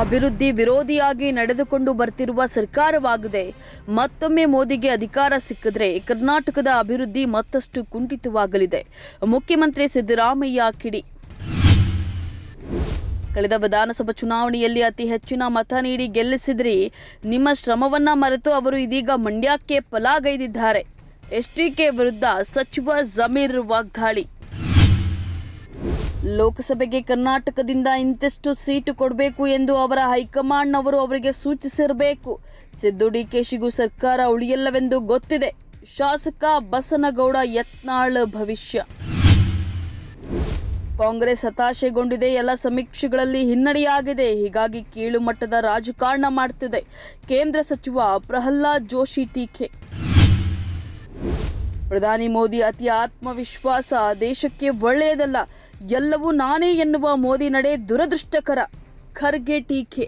ಅಭಿವೃದ್ಧಿ ವಿರೋಧಿಯಾಗಿ ನಡೆದುಕೊಂಡು ಬರ್ತಿರುವ ಸರ್ಕಾರವಾಗಿದೆ. ಮತ್ತೊಮ್ಮೆ ಮೋದಿಗೆ ಅಧಿಕಾರ ಸಿಕ್ಕಿದ್ರೆ ಕರ್ನಾಟಕದ ಅಭಿವೃದ್ಧಿ ಮತ್ತಷ್ಟು ಕುಂಠಿತವಾಗಲಿದೆ. ಮುಖ್ಯಮಂತ್ರಿ ಸಿದ್ದರಾಮಯ್ಯ ಕಿಡಿ. ಕಳೆದ ವಿಧಾನಸಭಾ ಚುನಾವಣೆಯಲ್ಲಿ ಅತಿ ಹೆಚ್ಚಿನ ಮತ ನೀಡಿ ಗೆಲ್ಲಿಸಿದ್ರಿ. ನಿಮ್ಮ ಶ್ರಮವನ್ನ ಮರೆತು ಅವರು ಇದೀಗ ಮಂಡ್ಯಕ್ಕೆ ಪಲಾಗೈದಿದ್ದಾರೆ. ಎಸ್ಟಿಕೆ ವಿರುದ್ಧ ಸಚಿವ ಜಮೀರ್ ವಾಗ್ದಾಳಿ. ಲೋಕಸಭೆಗೆ ಕರ್ನಾಟಕದಿಂದ ಇಂತಿಷ್ಟು ಸೀಟು ಕೊಡಬೇಕು ಎಂದು ಅವರ ಹೈಕಮಾಂಡ್ನವರು ಅವರಿಗೆ ಸೂಚಿಸಿರಬೇಕು. ಸಿದ್ದು ಡಿಕೆಶಿಗೂ ಸರ್ಕಾರ ಉಳಿಯಲ್ಲವೆಂದು ಗೊತ್ತಿದೆ. ಶಾಸಕ ಬಸನಗೌಡ ಯತ್ನಾಳ್ ಭವಿಷ್ಯ. ಕಾಂಗ್ರೆಸ್ ಹತಾಶೆಗೊಂಡಿದೆ. ಎಲ್ಲ ಸಮೀಕ್ಷೆಗಳಲ್ಲಿ ಹಿನ್ನಡೆಯಾಗಿದೆ. ಹೀಗಾಗಿ ಕೀಳುಮಟ್ಟದ ರಾಜಕಾರಣ ಮಾಡ್ತಿದೆ. ಕೇಂದ್ರ ಸಚಿವ ಪ್ರಹ್ಲಾದ್ ಜೋಶಿ ಟೀಕೆ. ಪ್ರಧಾನಿ ಮೋದಿ ಅತಿ ಆತ್ಮವಿಶ್ವಾಸ ದೇಶಕ್ಕೆ ಒಳ್ಳೆಯದಲ್ಲ ಎಲ್ಲವೂ ನಾನೇ ಎನ್ನುವ ಮೋದಿ ನಡೆ ದುರದೃಷ್ಟಕರ. ಖರ್ಗೆ ಟೀಕೆ.